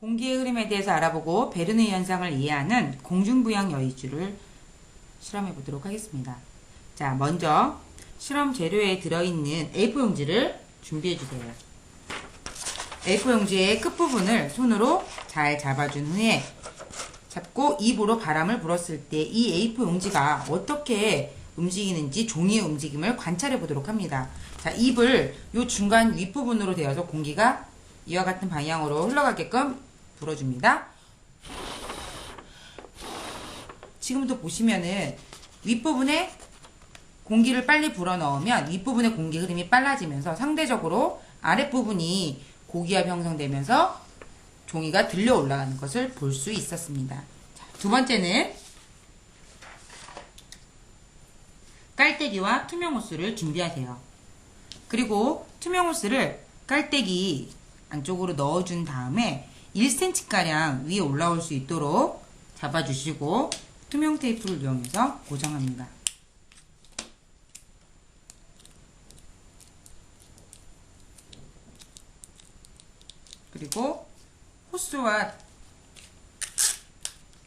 공기의 흐름에 대해서 알아보고 베르느 현상을 이해하는 공중부양 여의주를 실험해 보도록 하겠습니다. 자, 먼저 실험 재료에 들어있는 A4 용지를 준비해 주세요. A4 용지의 끝부분을 손으로 잘 잡아준 후에 잡고 입으로 바람을 불었을 때 이 A4 용지가 어떻게 움직이는지 종이의 움직임을 관찰해 보도록 합니다. 자, 입을 요 중간 윗부분으로 되어서 공기가 이와 같은 방향으로 흘러가게끔 불어줍니다. 지금도 보시면은 윗부분에 공기를 빨리 불어 넣으면 윗부분의 공기 흐름이 빨라지면서 상대적으로 아랫부분이 고기압 형성되면서 종이가 들려 올라가는 것을 볼 수 있었습니다. 자, 두 번째는 깔때기와 투명 호스를 준비하세요. 그리고 투명 호스를 깔때기 안쪽으로 넣어준 다음에 1cm가량 위에 올라올 수 있도록 잡아주시고 투명 테이프를 이용해서 고정합니다. 그리고 호스와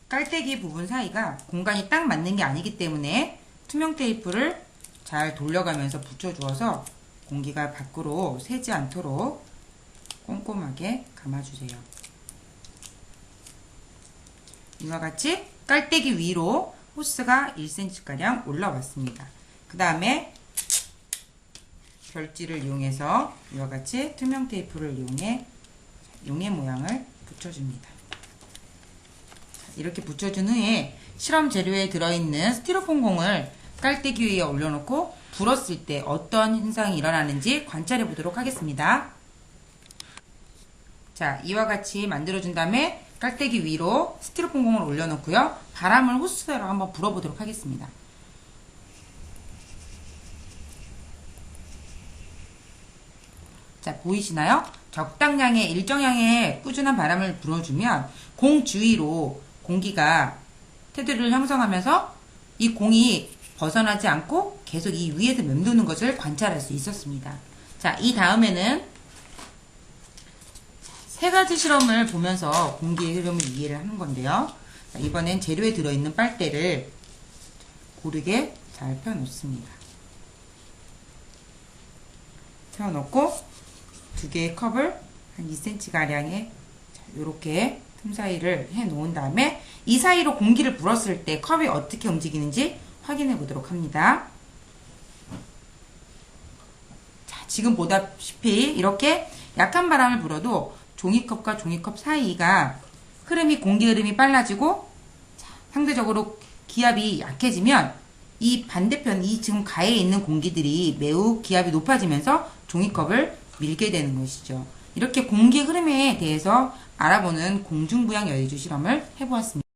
깔때기 부분 사이가 공간이 딱 맞는 게 아니기 때문에 투명 테이프를 잘 돌려가면서 붙여주어서 공기가 밖으로 새지 않도록 꼼꼼하게 감아주세요. 이와 같이 깔때기 위로 호스가 1cm가량 올라왔습니다. 그 다음에 별지를 이용해서 이와 같이 투명 테이프를 이용해 용의 모양을 붙여줍니다. 이렇게 붙여준 후에 실험 재료에 들어있는 스티로폼 공을 깔때기 위에 올려놓고 불었을 때 어떤 현상이 일어나는지 관찰해 보도록 하겠습니다. 자, 이와 같이 만들어준 다음에 깔때기 위로 스티로폼 공을 올려놓고요. 바람을 호스대로 한번 불어보도록 하겠습니다. 자, 보이시나요? 적당량의 일정량의 꾸준한 바람을 불어주면 공 주위로 공기가 테두리를 형성하면서 이 공이 벗어나지 않고 계속 이 위에서 맴도는 것을 관찰할 수 있었습니다. 자, 이 다음에는 세 가지 실험을 보면서 공기의 흐름을 이해를 하는 건데요. 자, 이번엔 재료에 들어있는 빨대를 고르게 잘 펴놓습니다. 펴놓고 두 개의 컵을 한 2cm가량의 이렇게 틈 사이를 해 놓은 다음에 이 사이로 공기를 불었을 때 컵이 어떻게 움직이는지 확인해 보도록 합니다. 자, 지금 보다시피 이렇게 약한 바람을 불어도 종이컵과 종이컵 사이가 흐름이 공기 흐름이 빨라지고 자, 상대적으로 기압이 약해지면 이 반대편 이 지금 가에 있는 공기들이 매우 기압이 높아지면서 종이컵을 밀게 되는 것이죠. 이렇게 공기 흐름에 대해서 알아보는 공중부양 여의주 실험을 해보았습니다.